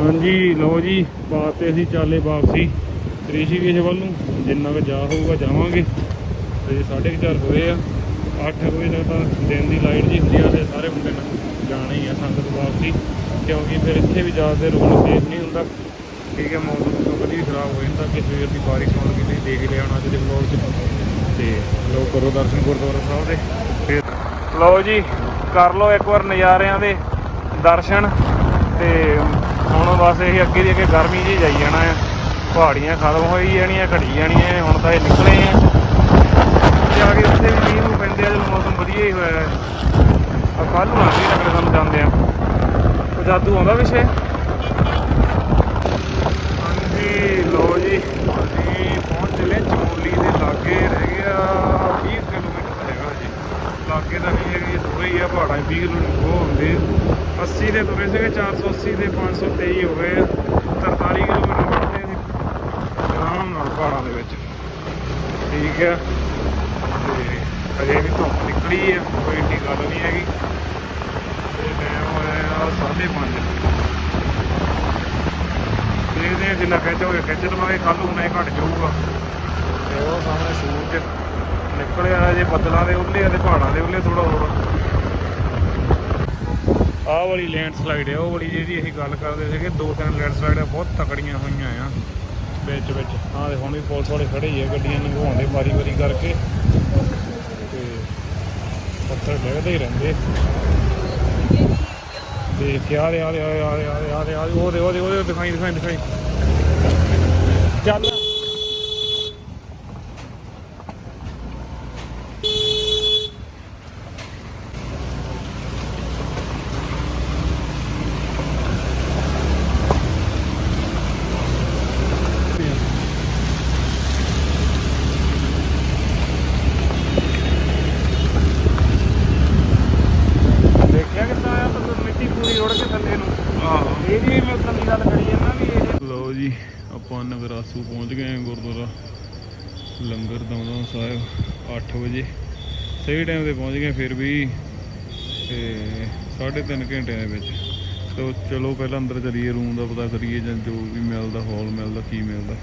ਹਾਂਜੀ, ਲਓ ਜੀ, ਬਾਤ ਤੇ ਅਸੀਂ ਚਾਲੇ ਵਾਪਸੀ। ਰਿਸ਼ੀਕੇਸ਼ ਵੱਲ ਨੂੰ, ਜਿੰਨਾ ਕੁ ਜਾ ਹੋਊਗਾ ਜਾਵਾਂਗੇ। ਤੇ 4:30 ਹੋਏ ਆ 8 ਵਜੇ ਤੱਕ ਤਾਂ ਦਿਨ ਦੀ ਲਾਈਟ ਜੀ ਹੁੰਦੀ ਆ ਤੇ ਸਾਰੇ ਮੁੰਡੇ ਨਾਲ ਜਾਣਾ ਹੀ ਆ ਸੰਗਤ ਵਾਪਸੀ। ਕਿਉਂਕਿ ਫਿਰ ਇੱਥੇ ਵੀ ਜ਼ਿਆਦਾ ਦੇਰ ਰੁਕਣਾ ਸੇਫ ਨਹੀਂ ਹੁੰਦਾ। ਠੀਕ ਹੈ ਮੌਸਮ ਤੋਂ ਕਦੀ ਵੀ ਖਰਾਬ ਹੋ ਜਾਂਦਾ ਕਿ ਸਵੇਰ ਦੀ ਬਾਰਿਸ਼ ਹੋਣ ਕਿ ਤੁਸੀਂ ਦੇਖ ਲਿਆ ਹੋਣਾ ਅੱਜ ਦੇ ਵਲੌਗ 'ਚ। ਤੇ ਲੋ ਕਰੋ ਦਰਸ਼ਨ ਗੁਰਦੁਆਰਾ ਸਾਹਿਬ ਦੇ। ਫਿਰ ਲਓ ਜੀ, ਕਰ ਲਓ ਇੱਕ ਵਾਰ ਨਜ਼ਾਰਿਆਂ ਦੇ ਦਰਸ਼ਨ। ਤੇ ਹੁਣ ਬਸ ਇਹ ਅੱਗੇ ਦੀ ਅੱਗੇ ਗਰਮੀ ਜੀ ਜਾਈ ਜਾਣਾ ਆ। ਪਹਾੜੀਆਂ ਖਤਮ ਹੋਈ ਜਾਣੀਆਂ, ਘਟੀ ਜਾਣੀਆਂ, ਹੁਣ ਤਾਂ ਇਹ ਨਿਕਲੇ ਆ। ਜਾ ਕੇ ਉੱਥੇ ਵੀ ਮੀਂਹ ਨੂੰ ਪੈਂਦੇ ਆ, ਜਦੋਂ ਮੌਸਮ ਵਧੀਆ ਹੀ ਹੋਇਆ ਹੈ। ਆ ਕੱਲ ਨੂੰ ਆਂਦੀ ਲੱਗਦਾ ਸਾਨੂੰ ਜਾਂਦੇ ਆ। ਉਹ ਜਾਦੂ ਆਉਂਦਾ ਵਿਸ਼ੇ ਹਾਂਜੀ ਲੋ ਜੀ, ਅਸੀਂ ਪਹੁੰਚ ਚਲੇ ਚਮੋਲੀ ਦੇ ਲਾਗੇ। ਰਹਿ ਗਿਆ 20 ਕਿਲੋਮੀਟਰ ਹੈਗਾ ਜੀ। ਲਾਗੇ ਤਾਂ ਨਹੀਂ ਹੈਗੀ, ਦੂਰ ਹੀ ਆ, ਪਹਾੜਾਂ 'ਚ 20 ਕਿਲੋਮੀਟਰ ਉਹ ਹੁੰਦੇ। 80 ਦੇ ਤੁਰੇ ਸੀਗੇ 480 ਦੇ 523 ਹੋ ਗਏ 43 ਕਿਲੋਮੀਟਰ ਵੱਧਦੇ ਸੀ ਆਰਾਮ ਨਾਲ ਪਹਾੜਾਂ ਦੇ ਵਿੱਚ ਠੀਕ ਹੈ ਤੇ ਅਜੇ ਵੀ ਧੁੱਪ ਨਿਕਲੀ ਹੈ ਕੋਈ ਏਡੀ ਗੱਲ ਨਹੀਂ ਹੈਗੀ ਤੇ ਟਾਈਮ ਹੋਇਆ 5:30 ਦੇਖਦੇ ਹਾਂ ਜਿੰਨਾ ਖਿੱਚ ਹੋਵੇ ਖਿੱਚ ਲਵਾਂਗੇ ਕੱਲ ਨੂੰ ਨਹੀਂ ਘਟ ਜਾਊਗਾ ਤੇ ਉਹ ਸਾਹਮਣੇ ਸੂਰਜ ਨਿਕਲਿਆ ਜੇ ਬੱਦਲਾਂ ਦੇ ਉੱਲੇ ਆ ਤੇ ਪਹਾੜਾਂ ਦੇ ਉੱਲੇ ਥੋੜਾ ਥੋੜਾ ਆਹ ਵਾਲੀ ਲੈਂਡਸਲਾਈਡ ਹੈ ਉਹ ਵਾਲੀ ਜਿਹਦੀ ਅਸੀਂ ਗੱਲ ਕਰਦੇ ਸੀਗੇ, ਦੋ ਤਿੰਨ ਲੈਂਡਸਲਾਈਡਾਂ ਬਹੁਤ ਤਕੜੀਆਂ ਹੋਈਆਂ ਆ। ਵਿੱਚ ਵਿੱਚ। ਆਹ ਦੇ ਹੁਣ ਵੀ ਪੁਲਿਸ ਵਾਲੇ ਖੜੇ ਹੀ ਆ, ਗੱਡੀਆਂ ਲੰਘਾਉਂਦੇ ਵਾਰੀ ਵਾਰੀ ਕਰਕੇ। ਤੇ ਪੱਥਰ ਡਿੱਗਦੇ ਹੀ ਰਹਿੰਦੇ। ਦੇਖ ਕੇ ਦੇ, ਆ ਦੇ ਆ ਦੇ ਆ ਦੇ ਆ ਦੇ ਉਹਦੇ ਉਹਦੇ ਉਹਦੇ ਦਿਖਾਈ ਦਿਖਾਈ ਦਿਖਾਈ। ਚੱਲ ਦੇਖਿਆ ਕਿੱਦਾਂ ਆ ਮਤਲਬ ਮਿੱਟੀ ਪੂਰੀ ਰੋੜ ਕੇ ਥੱਲੇ ਨੂੰ ਆਹੋ ਇਹ ਵੀ ਮੈਂ ਤੁਹਾਨੂੰ ਗੱਲ ਕਰੀ ਜਾਂਦਾ ਵੀ ਇਹ ਲਓ ਜੀ ਆਪਾਂ ਨਗਰਾਸੂ ਪਹੁੰਚ ਗਏ ਹਾਂ ਗੁਰਦੁਆਰਾ ਲੰਗਰ ਦਮਦਮ ਸਾਹਿਬ 8 ਵਜੇ। ਸਹੀ ਟਾਈਮ ਤੇ ਪਹੁੰਚ ਗਏ ਫਿਰ ਵੀ, ਤੇ 3.5 ਘੰਟਿਆਂ ਦੇ ਵਿੱਚ। ਸੋ ਚਲੋ ਪਹਿਲਾਂ ਅੰਦਰ ਚਲੀਏ ਰੂਮ ਦਾ ਪਤਾ ਕਰੀਏ ਜਾਂ ਜੋ ਵੀ ਮਿਲਦਾ ਹਾਲ ਮਿਲਦਾ, ਕੀ ਮਿਲਦਾ।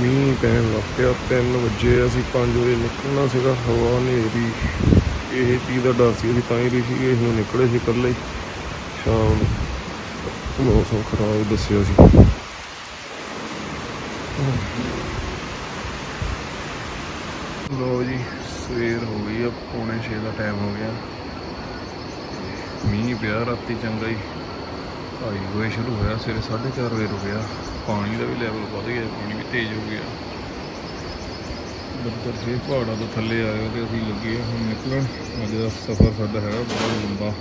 ਮੀਂਹ ਪੈਣ ਲੱਗ ਪਿਆ 3 ਵਜੇ ਅਸੀਂ 5 ਵਜੇ ਨਿਕਲਣਾ ਸੀਗਾ, ਹਵਾ ਹਨੇਰੀ ਇਹ ਚੀਜ਼ ਦਾ ਡਰ ਸੀ, ਅਸੀਂ ਤਾਂ ਹੀ ਸੀ ਨੂੰ ਨਿਕਲੇ ਸੀ ਇਕੱਲੇ। ਸ਼ਾਮ ਮੌਸਮ ਖਰਾਬ ਦੱਸਿਆ ਸੀ। ਲੋ ਜੀ, ਸਵੇਰ ਹੋ ਗਈ ਆ, ਪੌਣੇ 6 ਦਾ ਟਾਈਮ ਹੋ ਗਿਆ। ਮੀਂਹ ਪਿਆ, ਰਾਤੀ ਚੰਗਾ ਹੀ। ਢਾਈ ਵਜੇ ਸ਼ੁਰੂ ਹੋਇਆ, ਸਵੇਰੇ 4:30 ਵਜੇ ਰੁਕਿਆ। ਪਾਣੀ ਦਾ ਵੀ ਲੈਵਲ ਵੱਧ ਗਿਆ, ਪਾਣੀ ਵੀ ਤੇਜ਼ ਹੋ ਗਿਆ। ਬੱਦਲ ਸੇ, ਪਹਾੜਾਂ ਤੋਂ ਥੱਲੇ ਆਏ ਤੇ ਅਸੀਂ ਲੱਗੇ ਆ ਹੁਣ ਨਿਕਲਣ। ਅੱਜ ਦਾ ਸਫ਼ਰ ਸਾਡਾ ਹੈਗਾ ਬਹੁਤ ਲੰਬਾ।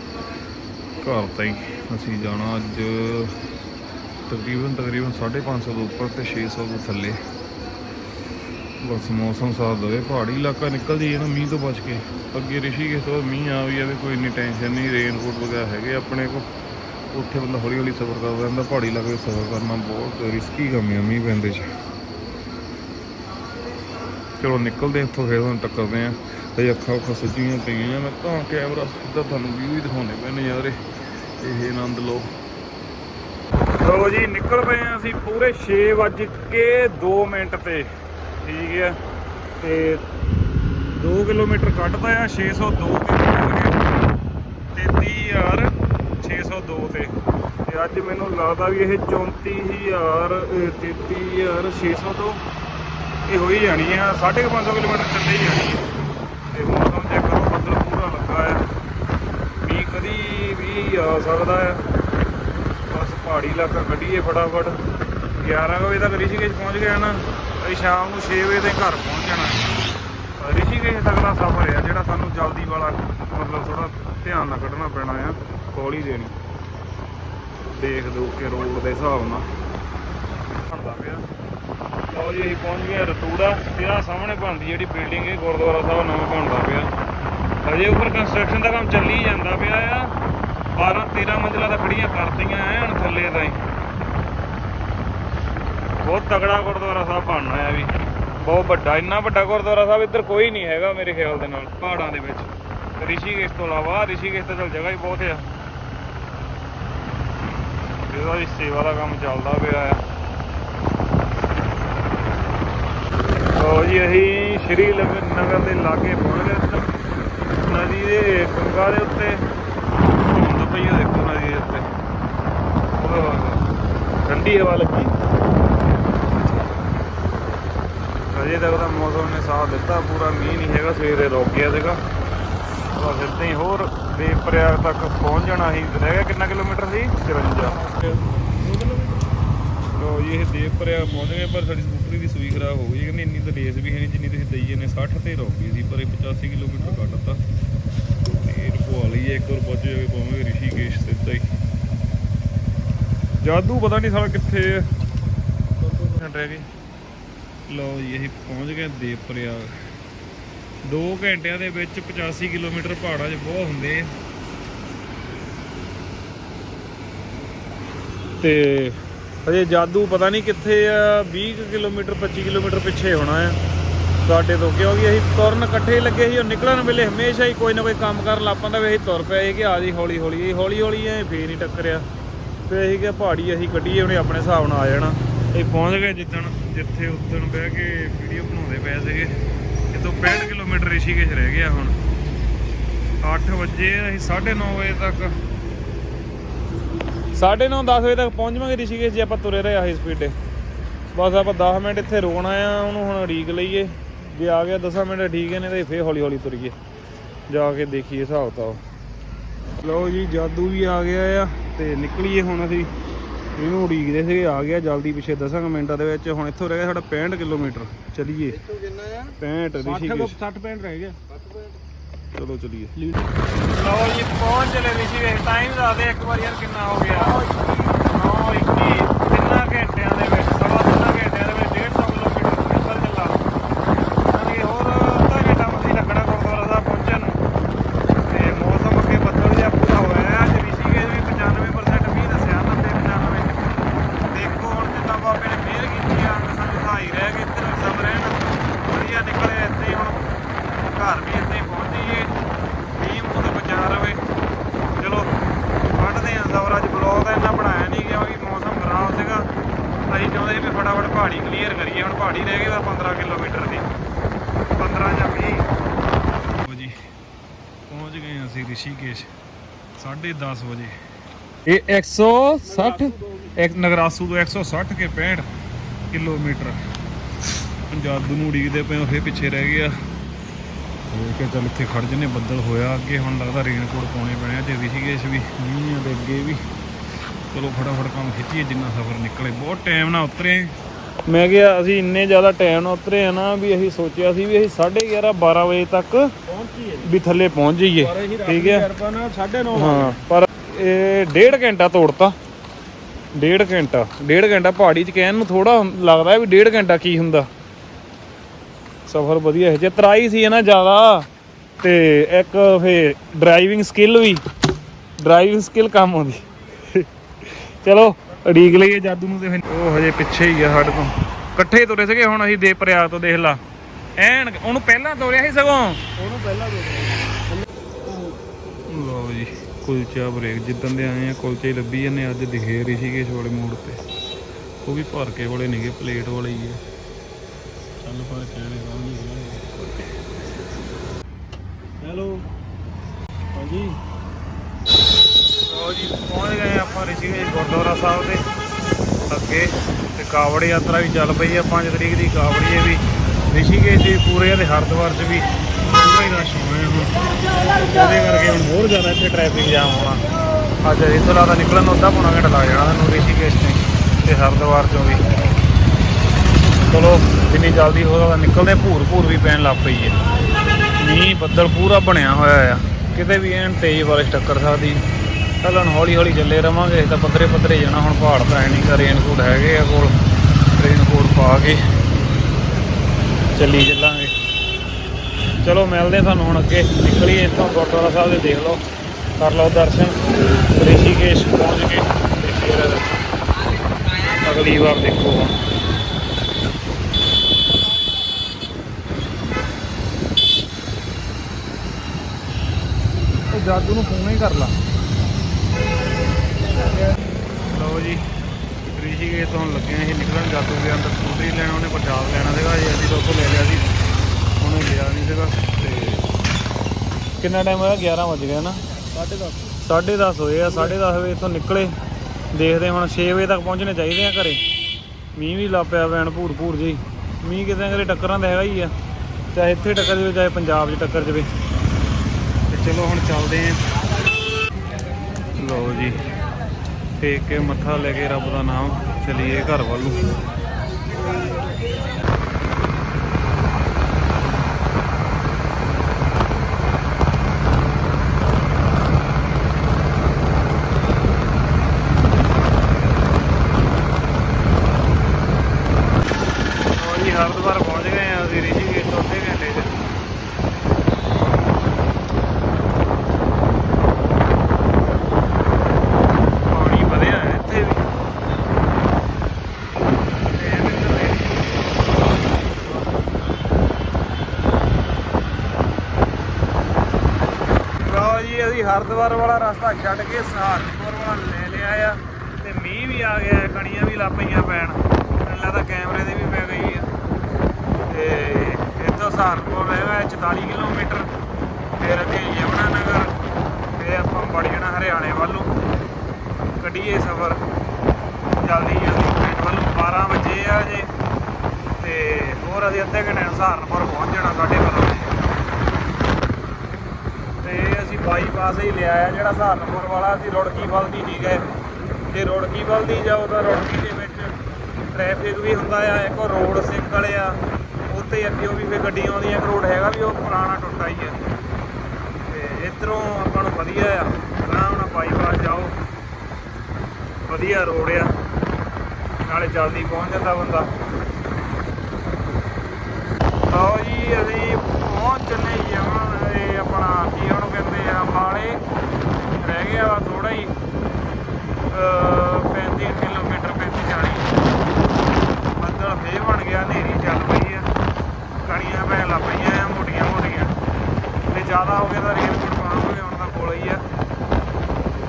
ਘਰ ਤਾਈਂ ਅਸੀਂ ਜਾਣਾ ਅੱਜ ਤਕਰੀਬਨ ਤਕਰੀਬਨ 550 ਤੋਂ ਉੱਪਰ ਤੇ 600 ਤੋਂ ਥੱਲੇ। ਬਸ ਮੌਸਮ ਸਾਥ ਦੇਵੇ ਪਹਾੜੀ ਇਲਾਕਾ ਨਿਕਲਦੀ ਹੈ ਨਾ, ਮੀਂਹ ਤੋਂ ਬਚ ਕੇ। ਅੱਗੇ ਰਿਸ਼ੀਕੇਸ਼ ਤੋਂ ਮੀਂਹ ਆ ਵੀ ਜਾਵੇ, ਕੋਈ ਇੰਨੀ ਟੈਨਸ਼ਨ ਨਹੀਂ ਰੇਨਕੋਟ ਵਗੈਰਾ ਹੈਗੇ ਆਪਣੇ ਕੋਲ। ਉੱਥੇ ਬੰਦਾ ਹੌਲੀ ਹੌਲੀ ਸਫ਼ਰ ਕਰਦਾ ਰਹਿੰਦਾ, ਪਹਾੜੀ ਇਲਾਕੇ ਵਿੱਚ ਸਫ਼ਰ ਕਰਨਾ ਬਹੁਤ ਰਿਸਕੀ ਕੰਮ ਹੈ ਮੀਂਹ ਪੈਂਦੇ 'ਚ। ਚਲੋ ਨਿਕਲਦੇ ਇੱਥੋਂ, ਫਿਰ ਤੁਹਾਨੂੰ ਟੱਕਰਦੇ ਆ ਤੇ ਅੱਖਾਂ ਅੱਖਾਂ ਸੁੱਜੀਆਂ ਪਈਆਂ, ਮੈਂ ਤਾਂ ਕੈਮਰਾ ਸਿੱਧਾ ਤੁਹਾਨੂੰ ਵੀਊ ਹੀ ਦਿਖਾਉਣੇ ਪਏ ਨਜ਼ਾਰੇ ਇਹ ਆਨੰਦ ਲਓ। ਲੋ ਜੀ, ਨਿਕਲ ਪਏ ਆ ਅਸੀਂ ਪੂਰੇ 6 ਵੱਜ ਕੇ 2 ਮਿੰਟ ਤੇ। ਠੀਕ ਹੈ ਤੇ 2 ਕਿਲੋਮੀਟਰ ਕੱਢਦਾ ਆ 602 ਤੇ ਪਹੁੰਚ ਗਏ 33602 ਤੇ। ਤੇ ਅੱਜ ਮੈਨੂੰ ਲੱਗਦਾ ਵੀ ਇਹ 34000 ਇਹ 33602 ਇਹ ਹੋਈ ਜਾਣੀ ਆ 550 ਕਿਲੋਮੀਟਰ ਚੱਲੇ ਹੀ ਜਾਣੀ ਆ। ਤੇ ਮੌਸਮ ਚੈੱਕ ਕਰੋ ਬੱਦਲ ਪੂਰਾ ਲੱਗਾ ਆ। ਮੀਂਹ ਕਦੀ ਵੀ ਆ ਸਕਦਾ ਆ। ਬਸ ਪਹਾੜੀ ਇਲਾਕਾ ਕੱਢੀਏ ਫਟਾਫਟ। 11 ਕੁ ਵਜੇ ਤੱਕ ਰਿਸ਼ੀਕੇਸ਼ ਪਹੁੰਚ ਗਿਆ ਨਾ। ਅਸੀਂ ਸ਼ਾਮ ਨੂੰ 6 ਵਜੇ ਤੱਕ ਘਰ ਪਹੁੰਚ ਜਾਣਾ। ਰਿਸ਼ੀਕੇਸ਼ ਤੱਕ ਦਾ ਸਫ਼ਰ ਆ, ਜਿਹੜਾ ਸਾਨੂੰ ਜਲਦੀ ਵਾਲਾ ਮਤਲਬ ਥੋੜਾ ਧਿਆਨ ਨਾਲ ਕੱਢਣਾ ਪੈਣਾ ਆ ਹੌਲੀ ਦੇਣੀ। ਦੇਖ ਦੋ ਕੇ ਰੋਡ ਦੇ ਹਿਸਾਬ ਨਾਲ। ਬਣਦਾ ਪਿਆ। ਲਓ ਜੀ, ਅਸੀਂ ਪਹੁੰਚ ਗਏ ਰਤੂੜਾ। ਤੇ ਸਾਹਮਣੇ ਬਣਦੀ ਜਿਹੜੀ ਬਿਲਡਿੰਗ ਹੈ, ਗੁਰਦੁਆਰਾ ਸਾਹਿਬ ਨਵਾਂ ਬਣਦਾ ਪਿਆ। ਹਜੇ ਉੱਪਰ ਕੰਸਟਰਕਸ਼ਨ ਦਾ ਕੰਮ ਚੱਲੀ ਜਾਂਦਾ ਪਿਆ ਆ। 12 13 ਮੰਜ਼ਿਲਾਂ ਤਾਂ ਖੜੀਆਂ ਕਰਤੀਆਂ ਐਨ ਥੱਲੇ ਤਾਈਂ। ਬਹੁਤ ਤਗੜਾ ਗੁਰਦੁਆਰਾ ਸਾਹਿਬ ਬਣਨਾ ਆ ਵੀ। ਬਹੁਤ ਵੱਡਾ, ਇੰਨਾ ਵੱਡਾ ਗੁਰਦੁਆਰਾ ਸਾਹਿਬ ਇੱਧਰ ਕੋਈ ਨਹੀਂ ਹੈਗਾ ਮੇਰੇ ਖਿਆਲ ਦੇ ਨਾਲ, ਪਹਾੜਾਂ ਦੇ ਵਿੱਚ। ਰਿਸ਼ੀਕੇਸ਼ ਤੋਂ ਇਲਾਵਾ ਰਿਸ਼ੀਕੇਸ਼ ਤਾਂ ਚਲ ਜਗ੍ਹਾ ਹੀ ਬਹੁਤ ਆ। ਇਹਦਾ ਵੀ ਸੇਵਾ ਦਾ ਕੰਮ ਚੱਲਦਾ ਪਿਆ ਆ। ਲੋ ਜੀ, ਅਸੀਂ ਸ਼੍ਰੀ ਲਗ- ਨਗਰ ਦੇ ਲਾਗੇ ਪਹੁੰਚ ਗਏ ਨਦੀ ਦੇ ਗੰਗਾ ਦੇ ਉੱਤੇ। ਧੁੰਦ ਪਈ ਦੇਖੋ ਨਦੀ ਦੇ ਉੱਤੇ। ਓਏ ਠੰਡੀ ਹਵਾ ਲੱਗੀ। ਅਜੇ ਤੱਕ ਤਾਂ ਮੌਸਮ ਨੇ ਸਾਥ ਦਿੱਤਾ, ਪੂਰਾ ਮੀਂਹ ਨਹੀਂ ਹੈਗਾ, ਸਵੇਰੇ ਰੁਕ ਗਿਆ ਸੀਗਾ। ਬਸ ਏਦਾਂ ਹੀ ਹੋਰ, ਦੇਵਪ੍ਰਯਾਗ ਤੱਕ ਪਹੁੰਚ ਜਾਣਾ ਸੀ। ਰਹਿ ਗਿਆ ਕਿੰਨਾ ਕਿਲੋਮੀਟਰ ਸੀ? 54 ਲੋ ਇਹ ਦੇਵਪ੍ਰਯਾਗ ਪਹੁੰਚ ਗਏ, ਪਰ ਸਾਡੀ ਸਕੂਟਰੀ ਦੀ ਸੂਈ ਖਰਾਬ ਹੋ ਗਈ ਕਹਿੰਦੇ ਇੰਨੀ ਤਾਂ ਰੇਸ ਵੀ ਹੈ ਨਹੀਂ, ਜਿੰਨੀ ਤੁਸੀਂ ਦਈ ਜਾਂਦੇ 60 ਤੇ ਰੁਕ ਗਈ ਸੀ, ਪਰ ਇਹ 85 ਕਿਲੋਮੀਟਰ ਕੱਢਤਾ ਤੇ ਰੁਕਵਾ ਲਈ ਇੱਕ ਹੋਰ ਪਹੁੰਚ ਜਾਵੇ ਪਾਵਾਂਗੇ ਰਿਸ਼ੀਕੇਸ਼ ਸਿੱਧਾ ਹੀ। ਜਾਦੂ ਪਤਾ ਨਹੀਂ ਸਾਲਾ ਕਿੱਥੇ ਹੈ। ਰਹਿ ਗਏ ਲਓ ਜੀ, ਅਸੀਂ ਪਹੁੰਚ ਗਏ ਦੇਵਪ੍ਰਯਾਗ 2 ਘੰਟਿਆਂ ਦੇ ਵਿੱਚ 85 ਕਿਲੋਮੀਟਰ ਪਹਾੜਾਂ 'ਚ ਬਹੁਤ ਹੁੰਦੇ ਤੇ ਅਜੇ ਜਾਦੂ ਪਤਾ ਨਹੀਂ ਕਿੱਥੇ ਆ 20 ਕਿਲੋਮੀਟਰ 25 ਕਿਲੋਮੀਟਰ ਪਿੱਛੇ ਹੋਣਾ ਆ। ਸਾਡੇ ਤੋਂ ਕਿਉਂਕਿ ਅਸੀਂ ਤੁਰਨ ਇਕੱਠੇ ਲੱਗੇ ਸੀ, ਉਹ ਨਿਕਲਣ ਵੇਲੇ ਹਮੇਸ਼ਾ ਹੀ ਕੋਈ ਨਾ ਕੋਈ ਕੰਮ ਕਰਨ ਲੱਗ ਪੈਂਦਾ ਵੀ ਅਸੀਂ ਤੁਰ ਪਏ ਕਿ ਆ ਜੀ ਹੌਲੀ ਹੌਲੀ ਹੌਲੀ ਹੌਲੀ ਐ ਫੇਰ ਨਹੀਂ ਟੱਕਰਿਆ। ਤੇ ਅਸੀਂ ਕਿ ਪਹਾੜੀ ਅਸੀਂ ਕੱਢੀਏ, ਉਹਨੇ ਆਪਣੇ ਹਿਸਾਬ ਨਾਲ ਆ ਜਾਣਾ। ਅਸੀਂ ਪਹੁੰਚ ਗਏ ਜਿੱਦਣ, ਜਿੱਥੇ ਉਦਣ ਬਹਿ ਕੇ ਵੀਡੀਓ ਬਣਾਉਂਦੇ ਪਏ ਸੀਗੇ। ਇਹ 65 ਕਿਲੋਮੀਟਰ ਰਿਸ਼ੀਕੇਸ਼ ਰਹਿ ਗਿਆ ਹੁਣ। 8 ਵਜੇ ਅਸੀਂ 9:30 ਵਜੇ ਤੱਕ। 9:30 10 ਵਜੇ ਤੱਕ ਪਹੁੰਚ ਜਾਵਾਂਗੇ ਰਿਸ਼ੀਕੇਸ਼ ਜੇ, ਆਪਾਂ ਤੁਰੇ ਰਹੇ ਹਾਈ ਸਪੀਡ ਬਸ ਆਪਾਂ 10 ਮਿੰਟ ਇੱਥੇ ਰੋਕਣਾ ਆ ਉਹਨੂੰ ਹੁਣ ਉਡੀਕ ਲਈਏ। ਜੇ ਆ ਗਿਆ 10 ਮਿੰਟ ਠੀਕ ਹੈ, ਨਹੀਂ ਤੇ ਫੇਰ ਹੌਲੀ ਹੌਲੀ ਤੁਰੀਏ। ਜਾ ਕੇ ਦੇਖੀਏ ਹਿਸਾਬ ਤਾਂ ਲਓ ਜੀ, ਜਾਦੂ ਵੀ ਆ ਗਿਆ ਆ, ਤੇ ਨਿਕਲੀਏ ਹੁਣ ਅਸੀਂ। ਇਹਨੂੰ ਉਡੀਕਦੇ ਸੀਗੇ ਆ ਗਿਆ ਜਲਦੀ ਪਿੱਛੇ 10 ਕੁ ਮਿੰਟਾਂ ਦੇ ਵਿੱਚ ਹੁਣ ਇੱਥੋਂ ਰਹਿ ਗਿਆ ਸਾਡਾ 65 ਕਿਲੋਮੀਟਰ ਚਲੀਏ। ਇੱਥੋਂ ਕਿੰਨਾ ਆ? 65 ਰਿਸ਼ੀਕੇਸ਼। 60 65 ਰਹਿ ਗਿਆ। ਚਲੋ ਚਲੀਏ। ਲਓ ਜੀ ਪਹੁੰਚ ਚਲੇ ਰਿਸ਼ੀਕੇਸ਼। ਟਾਈਮ ਦੱਸਦੇ ਇੱਕ ਵਾਰ ਯਾਰ ਕਿੰਨਾ ਹੋ ਗਿਆ 9:21 ਤਿੰਨਾਂ ਘੰਟਿਆਂ ਦੇ ਵਿੱਚ ਸਵਾ ਤਿੰਨਾਂ ਘੰਟਿਆਂ ਦੇ ਵਿੱਚ 150 ਕਿਲੋਮੀਟਰ ਨਿਕਲ ਚੱਲਾ ਯਾਨੀ ਹੋਰ ਅੱਧਾ ਘੰਟਾ ਮਸੀਂ ਲੱਗਣਾ ਗੁਰਦੁਆਰਾ ਸਾਹਿਬ ਪਹੁੰਚਣ ਨੂੰ ਤੇ ਮੌਸਮ ਅੱਗੇ ਬੱਦਲ ਜਿਹਾ ਪੂਰਾ ਹੋਇਆ ਹੈ ਅੱਜ ਰਿਸ਼ੀਕੇਸ਼ ਵੀ 95% ਮੀਂਹ ਦੱਸਿਆ 90 95 ਦੇਖੋ ਹੁਣ ਜਿੱਦਾਂ ਬਾਬੇ ਨੇ ਮਿਹਰ ਕੀਤੀ ਆ ਸਾਨੂੰ ਸਹਾਈ ਰਹਿ ਗਏ ਇੱਧਰ ਵੀ ਸਭ ਰਹਿਣ ਵਧੀਆ ਨਿਕਲੇ ਇੱਥੇ ਹੀ ਹੁਣ ਘਰ ਵੀ ਇੱਥੇ ਹੀ ਪਹੁੰਚ ਜਾਈਏ ਮੀਂਹ ਮੂੰਹ ਤੋਂ ਬਚਾ ਰਵੇ ਚਲੋ ਕੱਢਦੇ ਆਂ ਸਵਰ ਅੱਜ ਬਲੌਗ ਤਾਂ ਇੰਨਾ ਬਣਾਇਆ ਨਹੀਂ ਗਿਆ ਕਿ ਮੌਸਮ ਖਰਾਬ ਸੀਗਾ ਅਸੀਂ ਚਾਹੁੰਦੇ ਸੀ ਵੀ ਫਟਾਫਟ ਪਹਾੜੀ ਕਲੀਅਰ ਕਰੀਏ ਹੁਣ ਪਹਾੜੀ ਰਹਿ ਗਈ ਵਾ 15 ਕਿਲੋਮੀਟਰ ਦੀ 15 ਜਾਂ 20 ਲਓ ਜੀ ਪਹੁੰਚ ਗਏ ਹਾਂ ਅਸੀਂ ਰਿਸ਼ੀਕੇਸ਼ 10:30 ਵਜੇ। ਇਹ 160 ਇੱਕ ਨਗਰਾਸੂ ਤੋਂ 160 ਕੇ 65 ਕਿਲੋਮੀਟਰ ਪੰਜਾਬ ਨੂੰ ਉਡੀਕਦੇ ਪਏ ਉਹ ਫੇਰ ਪਿੱਛੇ ਰਹਿ ਗਿਆ ਉਹ ਕਿ ਚੱਲ ਇੱਥੇ ਖੜ ਜਨੇ ਬੱਦਲ ਹੋਇਆ ਅੱਗੇ, ਹੁਣ ਲੱਗਦਾ ਰੇਨਕੋਟ ਪਾਉਣੇ ਪੈਣੇ ਤੇ ਰਿਸ਼ੀਕੇਸ਼ ਵੀ ਮੀਂਹ ਆ ਅੱਗੇ ਵੀ। ਚਲੋ ਫਟਾਫਟ ਕੰਮ ਖਿੱਚੀਏ, ਜਿੰਨਾ ਸਫ਼ਰ ਨਿਕਲੇ। ਬਹੁਤ ਟਾਈਮ ਨਾਲ ਉਤਰੇ। ਮੈਂ ਕਿਹਾ ਅਸੀਂ ਇੰਨੇ ਜ਼ਿਆਦਾ ਟਾਈਮ ਨਾਲ ਉਤਰੇ ਆ ਨਾ ਵੀ ਅਸੀਂ ਸੋਚਿਆ ਸੀ ਵੀ ਅਸੀਂ 11:30 12 ਵਜੇ ਤੱਕ ਪਹੁੰਚੀ ਹੈ ਵੀ ਥੱਲੇ ਪਹੁੰਚ ਜਾਈਏ। ਠੀਕ ਹੈ? ਰੁਪਏ ਨਾਲ 9:30 ਹਾਂ ਪਰ ਇਹ ਡੇਢ ਘੰਟਾ ਤੋੜਤਾ। ਡੇਢ ਘੰਟਾ। ਡੇਢ ਘੰਟਾ ਪਹਾੜੀ ਚ ਕਹਿਣ ਨੂੰ ਥੋੜਾ ਲੱਗਦਾ ਵੀ ਡੇਢ ਘੰਟਾ ਕੀ ਹੁੰਦਾ। ਸਫ਼ਰ ਵਧੀਆ ਹੈ ਜੇ ਤਰਾਈ ਸੀ ਨਾ ਜ਼ਿਆਦਾ ਤੇ ਇੱਕ ਫੇ ਡਰਾਈਵਿੰਗ ਸਕਿੱਲ ਵੀ ਡਰਾਈਵਿੰਗ ਸਕਿੱਲ ਕੰਮ ਆਉਂਦੀ। ਚਲੋ। ਉਡੀਕ ਲਈਏ ਜਾਦੂ ਨੂੰ ਤੇ ਫਿਰ ਉਹ ਹਜੇ ਪਿੱਛੇ ਹੀ ਆ ਸਾਡੇ ਤੋਂ। ਇਕੱਠੇ ਤੁਰੇ ਸੀਗੇ ਹੁਣ ਅਸੀਂ ਦੇ ਪ੍ਰਿਆ ਤੋਂ ਦੇਖ ਲਾ। ਐਨ ਉਹਨੂੰ ਪਹਿਲਾਂ ਤੋਰਿਆ ਸੀ ਸਗੋਂ? ਉਹਨੂੰ ਪਹਿਲਾਂ ਦੇ ਲਓ ਜੀ ਕੁਲਚਾ ਬ੍ਰੇਕ ਜਿੱਦਣ ਦੇ ਆਏ ਆ ਕੁਲਚੇ ਲੱਭੀ ਜਾਂਦੇ ਅੱਜ ਦਿਖੇ ਰਿਸ਼ੀਕੇਸ਼ ਵਾਲੇ ਮੋੜ ਤੇ। ਉਹ ਵੀ ਭਰ ਕੇ ਵਾਲੇ ਨੇਗੇ ਪਲੇਟ ਵਾਲੇ ਹੀ ਆ। ਚੱਲ ਭਰ ਕੇ ਵਾਲੇ ਰਾਮ ਹੈਲੋ। ਹਾਂਜੀ। ਲਓ ਜੀ, ਪਹੁੰਚ ਗਏ ਆਪਾਂ ਰਿਸ਼ੀਕੇਸ਼ ਗੁਰਦੁਆਰਾ ਸਾਹਿਬ ਦੇ ਅੱਗੇ ਤੇ ਕਾਵੜ ਯਾਤਰਾ ਵੀ ਚੱਲ ਪਈ ਆ 5 ਤਰੀਕ ਦੀ ਕਾਵੜੀ ਹੈ ਵੀ, ਰਿਸ਼ੀਕੇਸ਼ ਦੇ ਪੂਰੇ ਤੇ ਹਰਿਦੁਆਰ ਚ ਵੀ ਪੂਰਾ ਹੀ ਰਸ਼ ਹੋਇਆ ਹੁਣ। ਉਹਦੇ ਕਰਕੇ ਹੁਣ ਹੋਰ ਜ਼ਿਆਦਾ ਇੱਥੇ ਟ੍ਰੈਫਿਕ ਜਾਮ ਹੋਣਾ। ਅੱਜ ਇੱਥੋਂ ਲੱਗਦਾ ਨਿਕਲਣ ਨੂੰ ਅੱਧਾ ਪੌਣਾ ਘੰਟਾ ਲੱਗ ਜਾਣਾ ਸਾਨੂੰ ਰਿਸ਼ੀਕੇਸ਼ ਤੇ ਤੇ ਹਰਿਦੁਆਰ ਚੋਂ ਵੀ। ਚਲੋ, ਜਿੰਨੀ ਜਲਦੀ ਹੋ ਸਕਦਾ ਨਿਕਲਦੇ ਭੂਰ ਭੂਰ ਵੀ ਪੈਣ ਲੱਗ ਪਈ ਹੈ ਮੀਂਹ ਬੱਦਲ ਪੂਰਾ ਬਣਿਆ ਹੋਇਆ ਆ। ਕਿਤੇ ਵੀ ਐਨ ਤੇਜ਼ ਬਾਰਿਸ਼ ਟੱਕਰ ਸਕਦੀ। ਚੱਲ ਹੁਣ ਹੌਲੀ ਹੌਲੀ ਚੱਲੇ ਰਵਾਂਗੇ ਤਾਂ ਪੱਧਰੇ ਪੱਧਰੇ ਜਾਣਾ, ਹੁਣ ਪਹਾੜ ਤਾਂ ਹੈ ਨਹੀਂ ਕਾ ਰੇਨਕੋਟ ਹੈਗੇ ਆ ਕੋਲ ਰੇਨਕੋਟ ਪਾ ਕੇ ਚੱਲੀ ਚੱਲਾਂਗੇ। ਚਲੋ ਮਿਲਦੇ ਤੁਹਾਨੂੰ ਹੁਣ ਅੱਗੇ, ਨਿਕਲੀਏ ਇੱਥੋਂ ਗੁਰਦੁਆਰਾ ਸਾਹਿਬ ਦੇ, ਦੇਖ ਲਓ, ਕਰ ਲਓ ਦਰਸ਼ਨ ਰਿਸ਼ੀਕੇਸ਼ ਪਹੁੰਚ ਕੇ ਤੇ ਫਿਰ ਅਗਲੀ ਵਾਰ ਦੇਖੋ ਹੁਣ। ਉਹ ਜਾਦੂ ਨੂੰ ਫੋਨ ਹੀ ਕਰ ਲਾ। ਲਓ ਜੀ ਰਿਸ਼ੀਕੇਸ਼ ਤੋਂ ਹੁਣ ਲੱਗੇ ਸੀ ਨਿਕਲਣ, ਜਾਦੂ ਦੇ ਅੰਦਰ ਸਕੂਟਰੀ ਲੈਣਾ, ਉਹਨੇ ਪ੍ਰਸ਼ਾਦ ਲੈਣਾ ਸੀਗਾ ਜੀ ਅਸੀਂ ਤਾਂ ਲੈ ਲਿਆ ਸੀ ਉਹਨੇ ਲਿਆ ਨਹੀਂ ਸੀਗਾ, ਤੇ ਕਿੰਨਾ ਟਾਈਮ ਹੋਇਆ? 11 ਵਜ ਗਿਆ ਨਾ 10:30 10:30 ਹੋਏ ਆ 10:30 ਵਜੇ ਇੱਥੋਂ ਨਿਕਲੇ। ਦੇਖਦੇ ਹੁਣ 6 ਵਜੇ ਤੱਕ ਪਹੁੰਚਣੇ ਚਾਹੀਦੇ ਆ ਘਰੇ। ਮੀਂਹ ਵੀ ਲੱਗ ਪਿਆ ਵੈਣ ਭੂਰ ਭੂਰ ਜੀ। ਮੀਂਹ ਕਿਤੇ ਨਾ ਕਿਤੇ ਟੱਕਰਾਂ ਦਾ ਹੈਗਾ ਹੀ ਆ। ਚਾਹੇ ਇੱਥੇ ਟੱਕਰ ਜਾਵੇ, ਚਾਹੇ ਪੰਜਾਬ 'ਚ ਟੱਕਰ ਜਾਵੇ। ਤੇ ਚਲੋ ਹੁਣ ਚੱਲਦੇ ਆਂ। ਲਓ ਜੀ। ਟੇਕ ਕੇ ਮੱਥਾ ਲੈ ਕੇ ਰੱਬ ਦਾ ਨਾਮ ਚਲੀਏ ਘਰ ਵੱਲ ਨੂੰ ਲਓ ਜੀ ਹਰਿਦੁਆਰ ਪਹੁੰਚ ਗਏ ਆ ਅਸੀਂ ਰਿਸ਼ੀਕੇਸ਼ ਚੌਥੇ ਘੰਟੇ 'ਚ ਪਾਣੀ ਵਧਿਆ ਹੈ ਇੱਥੇ ਵੀ ਤੇ ਇਹਦੇ ਥੱਲੇ ਲਓ ਜੀ ਹਰਿਦੁਆਰ ਵਾਲਾ ਰਸਤਾ ਛੱਡ ਕੇ ਸਹਾਰਨਪੁਰ ਵਾਲਾ ਲੈ ਲਿਆ ਆ ਤੇ ਮੀਂਹ ਵੀ ਆ ਗਿਆ, ਕਣੀਆਂ ਵੀ ਲੱਗ ਪਈਆਂ ਪੈਣ। ਮੈਨੂੰ ਲੱਗਦਾ ਕੈਮਰੇ ਦੇ ਵੀ ਪੈ ਗਈ ਆ। ਤੇ ਇੱਥੋਂ ਸਹਾਰਨਪੁਰ ਹੈਗਾ 44 ਕਿਲੋਮੀਟਰ। ਫਿਰ ਅੱਗੇ ਯਮੁਨਾ ਨਗਰ ਫਿਰ ਆਪਾਂ ਬੜ ਜਾਣਾ ਹਰਿਆਣੇ ਵੱਲ। ਨੂੰ ਕੱਢੀਏ ਸਫ਼ਰ। ਜਲਦੀ ਜਲਦੀ ਪਿੰਡ ਵੱਲ। ਨੂੰ 12 ਵਜੇ ਆ ਜੇ। ਤੇ ਹੋਰ ਅਸੀਂ ਅੱਧੇ ਘੰਟੇ ਨੂੰ ਸਹਾਰਨਪੁਰ ਪਹੁੰਚ ਜਾਣਾ ਸਾਡੇ ਵੱਲੋਂ ਅਸੀਂ ਬਾਈਪਾਸ ਹੀ ਲਿਆ ਆ ਜਿਹੜਾ ਸਹਾਰਨਪੁਰ ਵਾਲਾ ਅਸੀਂ ਰੁੜਕੀ ਵੱਲ ਦੀ ਨਹੀਂ ਗਏ ਜੇ ਰੁੜਕੀ ਵੱਲ ਦੀ ਜਾਓ ਤਾਂ ਰੁੜਕੀ ਦੇ ਵਿੱਚ ਟ੍ਰੈਫਿਕ ਵੀ ਹੁੰਦਾ ਆ, ਇੱਕ ਰੋਡ ਸਿੰਗਲ ਆ ਉੱਤੇ ਅੱਗੇ ਵੀ ਫੇ ਗੱਡੀਆਂ ਆਉਂਦੀਆਂ, ਇੱਕ ਰੋਡ ਹੈਗਾ ਵੀ ਉਹ ਪੁਰਾਣਾ ਟੁੱਟਾ ਹੀ ਹੈ। ਤੇ ਇਧਰੋਂ ਆਪਾਂ ਨੂੰ ਵਧੀਆ ਆ, ਆਰਾਮ ਨਾਲ ਬਾਈਪਾਸ ਜਾਓ। ਵਧੀਆ ਰੋਡ ਆ, ਨਾਲੇ ਜਲਦੀ ਪਹੁੰਚ ਜਾਂਦਾ ਬੰਦਾ। ਆਓ ਜੀ, ਅਸੀਂ ਪਹੁੰਚ ਚੱਲੇ ਆਪਣਾ ਕੀ ਉਹਨੂੰ ਕਹਿੰਦੇ ਆ, ਮਾਲੇ। ਰਹਿ ਗਿਆ ਵਾ ਥੋੜਾ ਹੀ 35 ਕਿਲੋਮੀਟਰ 35 40 ਬੱਦਲ ਫੇਰ ਬਣ ਗਿਆ, ਹਨੇਰੀ ਚੱਲ ਪਈ ਆ। ਕਣੀਆਂ ਪੈਣ ਲੱਗ ਪਈਆਂ ਮੋਟੀਆਂ ਮੋਟੀਆਂ। ਤੇ ਜ਼ਿਆਦਾ ਹੋ ਗਿਆ ਤਾਂ ਰੇਲ ਕੋਟ ਪਾਵਾਂਗੇ ਹੁਣ ਤਾਂ ਕੋਲ ਹੀ ਆ।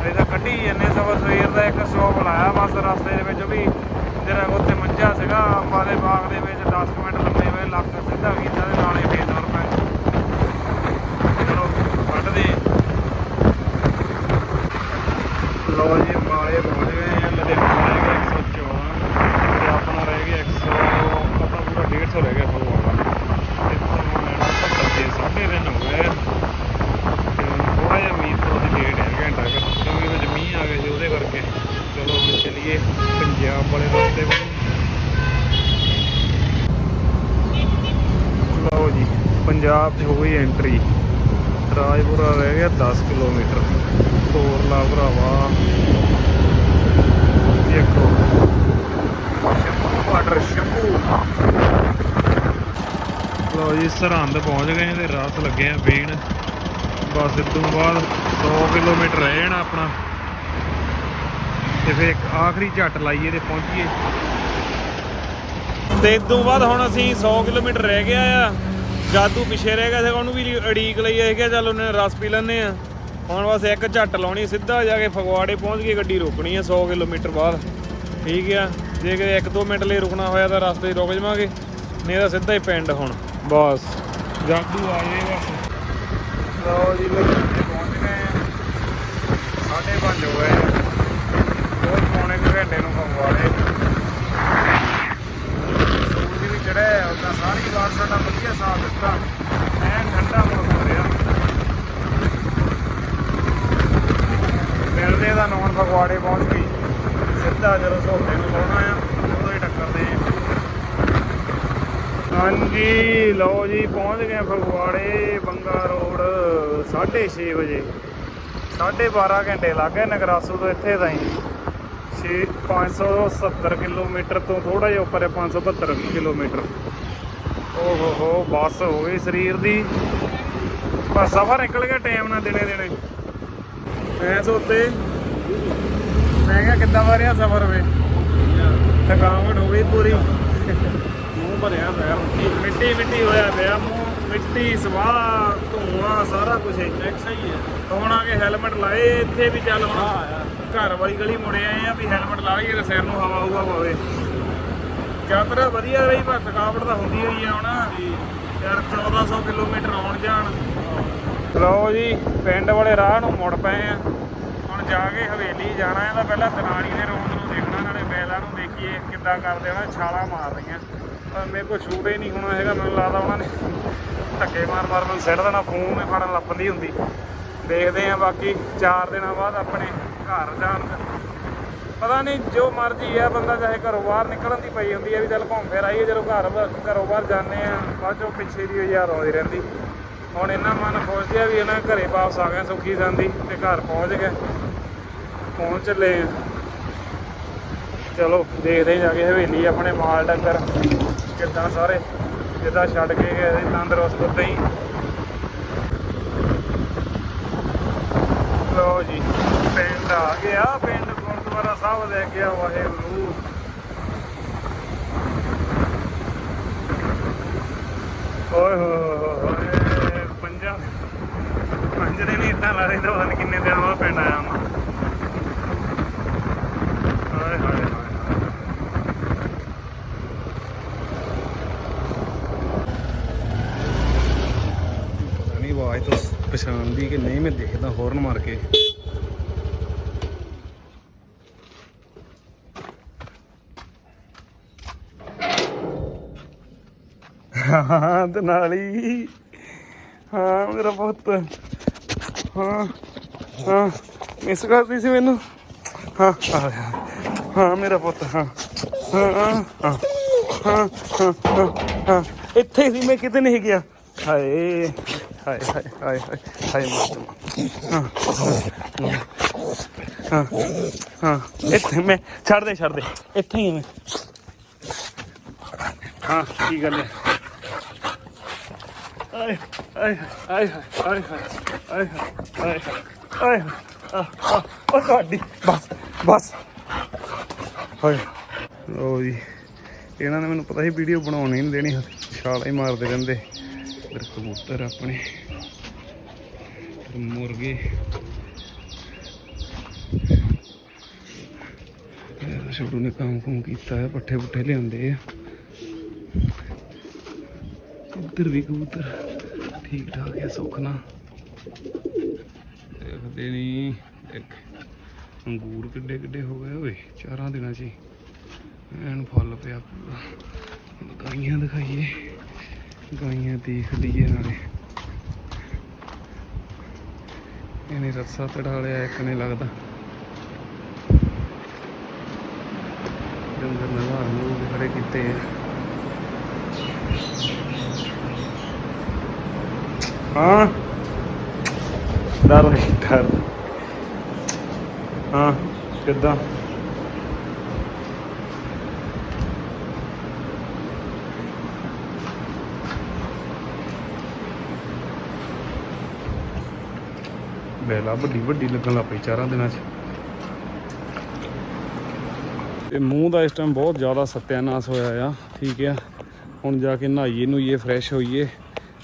ਇਹ ਤਾਂ ਕੱਢੀ ਜੰਨੇ ਸਵੇਰ ਸਵੇਰ ਦਾ ਇੱਕ ਸਟਾਪ ਲਾਇਆ ਬਸ ਰਸਤੇ ਦੇ ਵਿੱਚ ਵੀ। ਜਿਹੜਾ ਉੱਥੇ ਮੰਝਾ ਸੀਗਾ ਅੰਬਾਂ ਦੇ ਬਾਗ ਦੇ ਵਿੱਚ 10 ਮਿੰਟ ਲੰਮੇ ਹੋਏ, ਲੱਕ ਸਿੱਧਾ ਕੀਤਾ ਤੇ ਨਾਲੇ ਫੇਰ ਤੁਰ ਪਏ ਚਲੋ ਕੱਢਦੇ ਲੋ ਜੀ ਮਾਲੇ ਪਹੁੰਚ ਗਏ ਆ, ਲੁਧਿਆਣਾ ਰਹਿ ਗਿਆ 114 ਤੇ ਆਪਣਾ ਰਹਿ ਗਿਆ 100 ਆਪਣਾ ਪੂਰਾ 150 ਰਹਿ ਗਿਆ ਫਗਵਾੜਾ ਇੱਥੋਂ ਲੈਣਾ 70 ਦੇ ਸਾਢੇ ਦਿਨ ਹੋ ਗਏ। ਥੋੜਾ ਜਿਹਾ ਮੀਂਹ ਤੋਂ ਦੀ ਲੇਟ ਹੈ ਘੰਟਾ ਕੁ ਕਿਉਂਕਿ ਵਿੱਚ ਮੀਂਹ ਆ ਗਏ ਸੀ ਉਹਦੇ ਕਰਕੇ। ਚਲੋ ਹੁਣ ਚਲੀਏ ਪੰਜਾਬ ਵਾਲੇ ਰਸਤੇ ਵੱਲ। ਲਓ ਜੀ, ਪੰਜਾਬ 'ਚ ਹੋ ਗਈ ਐਂਟਰੀ ਰਾਜਪੁਰਾ ਰਹਿ ਗਿਆ 10 ਕਿਲੋਮੀਟਰ। ਤੋਰ ਲਾ ਭਰਾਵਾ। ਦੇਖੋ। ਵਾਟਰ ਸ਼ੰਭੂ। ਲਓ ਜੀ, ਸਰਹੰਦ ਪਹੁੰਚ ਗਏ ਤੇ ਰਾਤ ਲੱਗੇ ਆ ਬੇਣ ਬਸ ਇਸ ਤੋਂ ਬਾਅਦ 100 ਕਿਲੋਮੀਟਰ ਰਹਿ ਜਾਣਾ ਆਪਣਾ। ਤੇ ਫਿਰ ਇੱਕ ਆਖਰੀ ਝੱਟ ਲਾਈਏ ਤੇ ਪਹੁੰਚੀਏ। ਤੇ ਇਸ ਤੋਂ ਬਾਅਦ ਹੁਣ ਅਸੀਂ 100 ਕਿਲੋਮੀਟਰ ਰਹਿ ਗਿਆ ਆ। ਜਾਦੂ ਪਿੱਛੇ ਰਹਿ ਗਿਆ ਸੀਗਾ ਉਹਨੂੰ ਵੀ ਅੜੀਕ ਲਈ ਇਹ ਕਿਹਾ, ਚੱਲ ਉਹਨੇ ਰਸ ਪੀ ਲੈਨੇ ਆ ਹੁਣ ਬਸ ਇੱਕ ਝੱਟ ਲਾਉਣੀ, ਸਿੱਧਾ ਜਾ ਕੇ ਫਗਵਾੜੇ ਪਹੁੰਚ ਕੇ ਗੱਡੀ ਰੋਕਣੀ ਆ 100 ਕਿਲੋਮੀਟਰ ਬਾਅਦ। ਠੀਕ ਆ, ਜੇ ਕਿਤੇ 1-2 ਮਿੰਟ ਲਈ ਰੁਕਣਾ ਹੋਇਆ ਤਾਂ ਰਸਤੇ 'ਚ ਰੁਕ ਜਾਵਾਂਗੇ, ਨਹੀਂ ਤਾਂ ਸਿੱਧਾ ਹੀ ਪਿੰਡ ਹੁਣ, ਬਸ। ਜਾਦੂ ਆ ਜੇ ਬਸ। ਲਓ ਜੀ ਪਹੁੰਚ ਗਏ ਆ ਸਾਢੇ ਪੰਜ ਹੋ ਗਏ ਹੋਰ ਪੌਣੇ ਘੰਟੇ ਨੂੰ ਫਗਵਾੜੇ। ਸੂਰਜ ਵੀ ਚੜਿਆ ਸਾਰੀ ਵਾਰ ਸਾਡਾ ਵਧੀਆ ਸਾਥ ਦਿੱਤਾ। ਐਨ ਠੰਡਾ ਮੌਸਮ ਰਿਹਾ। ਮਿਲਦੇ ਦਾ ਨੌਨ ਫਗਵਾੜੇ ਪਹੁੰਚ ਗਈ। ਸਿੱਧਾ ਜਦੋਂ ਸੋਤੇ ਨੂੰ ਲਾਉਣਾ ਆ ਉਦੋਂ ਹੀ ਟੱਕਰਦੇ ਆ ਹਾਂਜੀ, ਲਓ ਜੀ, ਪਹੁੰਚ ਗਏ ਫਗਵਾੜੇ, ਬੰਗਾ ਰੋਡ 6:30 ਵਜੇ। 12.5 ਘੰਟੇ ਲੱਗ ਗਏ ਨਗਰਾਸੂ ਤੋਂ ਇੱਥੇ ਤਾਈਂ। 6 570 ਕਿਲੋਮੀਟਰ ਤੋਂ ਥੋੜਾ ਜਿਹਾ ਉੱਪਰ ਹੈ 572 ਕਿਲੋਮੀਟਰ ਓ ਹੋ ਹੋ ਬੱਸ ਹੋ ਗਈ ਸਰੀਰ ਦੀ। ਪਰ ਸਫ਼ਰ ਨਿਕਲ ਗਿਆ ਟਾਈਮ ਨਾਲ ਦਿਨੇ ਦਿਨੇ। ਮੈਂ ਸੋਤੇ ਮੈਂ ਕਿਹਾ ਕਿੱਦਾਂ ਰਿਹਾ ਸਫ਼ਰ ਵੇ? ਥਕਾਵਟ ਹੋ ਗਈ ਪੂਰੀ। ਮੂੰਹ ਭਰਿਆ ਪਿਆ। ਮਿੱਟੀ ਮਿੱਟੀ ਹੋਇਆ ਪਿਆ ਮੂੰਹ ਮਿੱਟੀ ਸਵਾਹ ਧੂਆਂ ਸਾਰਾ ਕੁਝ ਐਕਸ ਹੀ ਹੈ। ਹੁਣ ਆ ਕੇ ਹੈਲਮਟ ਲਾਏ ਇੱਥੇ ਵੀ ਚੱਲ ਹੁਣ। ਯਾਰ ਘਰ ਵਾਲੀ ਗਲੀ ਮੁੜੇ ਆਏ ਆ ਵੀ ਹੈਲਮਟ ਲਾ ਲਈਏ ਤੇ ਸਿਰ ਨੂੰ ਹਵਾ ਹੂਆ ਪਵੇ। ਯਾਤਰਾ ਵਧੀਆ ਰਹੀ, ਪਰ ਥਕਾਵਟ ਤਾਂ ਹੁੰਦੀ ਹੋਈ ਆ ਹੁਣ। ਯਾਰ 1400 ਕਿਲੋਮੀਟਰ ਆਉਣ ਜਾਣ। ਲਓ ਜੀ, ਪਿੰਡ ਵਾਲੇ ਰਾਹ ਨੂੰ ਮੁੜ ਪਏ ਆ। ਹੁਣ ਜਾ ਕੇ ਹਵੇਲੀ ਜਾਣਾ ਹੈ ਤਾਂ ਪਹਿਲਾਂ ਦਰਾਣੀ ਦੇ ਰੋਡ ਨੂੰ ਦੇਖਣਾ, ਨਾਲੇ ਬੈਲਾਂ ਨੂੰ ਦੇਖੀਏ ਕਿੱਦਾਂ ਕਰਦੇ ਉਹਨਾਂ ਛਾਲਾ ਮਾਰ ਰਹੀਆਂ। ਪਰ ਮੇਰੇ ਕੋਲ ਸ਼ੂਟ ਹੀ ਨਹੀਂ ਹੋਣਾ ਹੈਗਾ, ਮੈਨੂੰ ਲੱਗਦਾ ਉਹਨਾਂ ਨੇ ਧੱਕੇ ਮਾਰ ਮਾਰ ਮੈਨੂੰ ਸਿੱਟ ਦੇਣਾ, ਫੋਨ ਨੇ ਫੜਨ ਲੱਪਦੀ ਹੁੰਦੀ। ਦੇਖਦੇ ਆ ਬਾਕੀ 4 ਦਿਨਾਂ ਬਾਅਦ ਆਪਣੇ ਘਰ ਜਾਣ ਪਤਾ ਨਹੀਂ ਜੋ ਮਰਜ਼ੀ ਆ, ਬੰਦਾ ਚਾਹੇ ਘਰੋਂ ਬਾਹਰ ਨਿਕਲਣ ਦੀ ਪਈ ਹੁੰਦੀ ਆ ਵੀ ਚੱਲ ਘੁੰਮ ਫਿਰ ਆਈਏ, ਜਦੋਂ ਘਰ ਘਰੋਂ ਬਾਹਰ ਜਾਂਦੇ ਆ, ਬਾਅਦ ਚੋਂ ਪਿੱਛੇ ਦੀ ਯਾਰ ਆਉਂਦੀ ਰਹਿੰਦੀ। ਹੁਣ ਇਹਨਾਂ ਮਨ ਖੁਸ਼ ਜਿਹਾ ਵੀ ਇਹਨਾਂ ਘਰੇ ਵਾਪਸ ਆ ਗਏ, ਸੁੱਖੀ ਜਾਂਦੀ ਤੇ ਘਰ ਪਹੁੰਚ ਗਏ। ਪਹੁੰਚ ਚੱਲੇ ਚਲੋ, ਦੇਖਦੇ ਜਾ ਕੇ ਹਵੇਲੀ ਆਪਣੇ ਮਾਲ ਡੰਗਰ ਕਿੱਦਾਂ ਸਾਰੇ, ਜਿੱਦਾਂ ਛੱਡ ਕੇ ਗਏ ਤੰਦਰੁਸਤ ਉਦਾਂ ਹੀ। ਲੋ ਜੀ। ਪਿੰਡ ਆ ਗਿਆ, ਪਿੰਡ ਗੁਰਦੁਆਰਾ ਸਾਹਿਬ ਲੈ ਗਿਆ ਵਾਹਿਗੁਰੂ। ਓਏ ਹੋਏ ਪੰਜਾਂ ਪੰਜ ਦਿਨ ਇਦਾਂ ਲਾ ਰਹੇ ਤਾਂ ਕਿੰਨੇ ਦਿਨ ਬਾਅਦ ਪਿੰਡ ਆਇਆ ਮੈਂ। ਹਾਏ ਹਾਏ ਨਹੀਂ ਆਵਾਜ਼ ਤੋਂ ਪਛਾਣਦੀ ਕਿ ਨਹੀਂ, ਮੈਂ ਦੇਖਦਾ ਹੌਰਨ ਮਾਰ ਕੇ। ਹਾਂ, ਤੇ ਨਾਲੀ ਹਾਂ। ਮੇਰਾ ਪੁੱਤ। ਹਾਂ ਹਾਂ। ਮਿਸ ਕਰਦੀ ਸੀ ਮੈਨੂੰ। ਹਾਂ, ਆ ਗਿਆ। ਹਾਂ, ਮੇਰਾ ਪੁੱਤ, ਹਾਂ। ਹਾਂ ਹਾਂ ਹਾਂ। ਹਾਂ ਇੱਥੇ ਹੀ ਸੀ, ਮੈਂ ਕਿਤੇ ਨਹੀਂ ਗਿਆ। ਹਾਏ ਹਾਏ ਹਾਏ ਹਾਏ ਹਾਏ ਹਾਏ ਹਾਂ ਹਾਂ ਹਾਂ। ਇੱਥੇ ਮੈਂ, ਛੱਡ ਦੇ ਛੱਡ ਦੇ। ਇੱਥੇ ਹੀ ਮੈਂ। ਹਾਂ, ਕੀ ਗੱਲ ਹੈ? ਆਏ ਆਏ ਆਏ ਆਏ ਆਏ ਆਏ ਆਏ ਆ ਤੁਹਾਡੀ ਬਸ ਬਸ ਹਾਏ ਲੋ ਜੀ ਇਹਨਾਂ ਨੇ ਮੈਨੂੰ ਪਤਾ ਸੀ ਵੀਡੀਓ ਬਣਾਉਣੀ ਨਹੀਂ ਦੇਣੀ ਛਾਲਾ ਹੀ ਮਾਰਦੇ ਰਹਿੰਦੇ ਫਿਰ ਕਬੂਤਰ ਆਪਣੇ ਫਿਰ ਮੁਰਗੇ ਇਹ ਛੋਟੂ ਨੇ ਕੰਮ ਕੁਮ ਕੀਤਾ ਹੈ ਪੱਠੇ ਪੁੱਠੇ ਲਿਆਂਦੇ ਆ ਇੱਧਰ ਵੀ ਕਬੂਤਰ ਠੀਕ ਠਾਕ ਹੈ, ਸੁੱਖ ਨਾ ਦੇਖਦੇ ਨਹੀਂ ਇੱਕ ਅੰਗੂਰ ਕਿੱਡੇ ਕਿੱਡੇ ਹੋ ਗਏ ਓਏ, ਚਾਰਾਂ ਦਿਨਾਂ 'ਚ ਹੀ। ਐਨ ਫੁੱਲ ਪਿਆ ਪੂਰਾ। ਗਾਈਆਂ ਦਿਖਾਈਏ, ਗਾਈਆਂ ਦੇਖ ਲਈਏ ਨਾਲੇ। ਇਹਨੇ ਰੱਸਾ ਤੜਾ ਲਿਆ, ਇੱਕ ਨੇ ਲੱਗਦਾ। ਡੰਗਰ ਨਵਾ ਨੂੰ ਖੜੇ ਕੀਤੇ ਆ। ਹਾਂ। ਡਰ ਨਹੀਂ, ਡਰ ਹਾਂ, ਕਿੱਦਾਂ? ਬੇਲਾ ਵੱਡੀ ਵੱਡੀ ਲੱਗਣ ਲੱਗ ਪਈ ਚਾਰਾਂ ਦਿਨਾਂ 'ਚ। ਤੇ ਮੂੰਹ ਦਾ ਇਸ ਟਾਈਮ ਬਹੁਤ ਜ਼ਿਆਦਾ ਸਤਿਆਨਾਸ਼ ਹੋਇਆ ਆ, ਠੀਕ ਆ। ਹੁਣ ਜਾ ਕੇ ਨਹਾਈਏ ਨੂਈਏ ਫਰੈਸ਼ ਹੋਈਏ।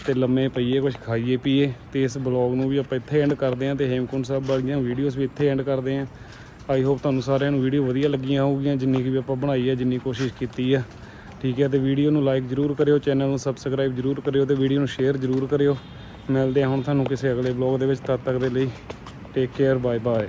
ਤੇ ਲੰਮੇ ਪਈਏ ਕੁਝ ਖਾਈਏ, ਪੀਏ ਤੇ ਇਸ ਬਲੌਗ ਨੂੰ ਵੀ ਆਪਾਂ ਇੱਥੇ ਐਂਡ ਕਰਦੇ ਆਂ ਤੇ ਹੇਮਕੁੰਟ ਸਾਹਿਬ ਵਾਲੀਆਂ ਵੀਡੀਓਜ਼ ਵੀ ਇੱਥੇ ਐਂਡ ਕਰਦੇ ਆਂ ਆਈ ਹੋਪ ਤੁਹਾਨੂੰ ਸਾਰਿਆਂ ਨੂੰ ਵੀਡੀਓ ਵਧੀਆ ਲੱਗੀਆਂ ਹੋਊਗੀਆਂ, ਜਿੰਨੀ ਕਿ ਵੀ ਆਪਾਂ ਬਣਾਈ ਹੈ, ਜਿੰਨੀ ਕੋਸ਼ਿਸ਼ ਕੀਤੀ ਆ ਠੀਕ ਹੈ, ਤੇ ਵੀਡੀਓ ਨੂੰ ਲਾਈਕ ਜਰੂਰ ਕਰਿਓ ਚੈਨਲ ਨੂੰ ਸਬਸਕ੍ਰਾਈਬ ਜਰੂਰ ਕਰਿਓ ਤੇ ਵੀਡੀਓ ਨੂੰ ਸ਼ੇਅਰ ਜਰੂਰ ਕਰਿਓ। ਮਿਲਦੇ ਹਾਂ ਹੁਣ ਤੁਹਾਨੂੰ ਕਿਸੇ ਅਗਲੇ ਬਲੌਗ ਦੇ ਵਿੱਚ, ਤਦ ਤੱਕ ਦੇ ਲਈ ਟੇਕ ਕੇਅਰ ਬਾਏ ਬਾਏ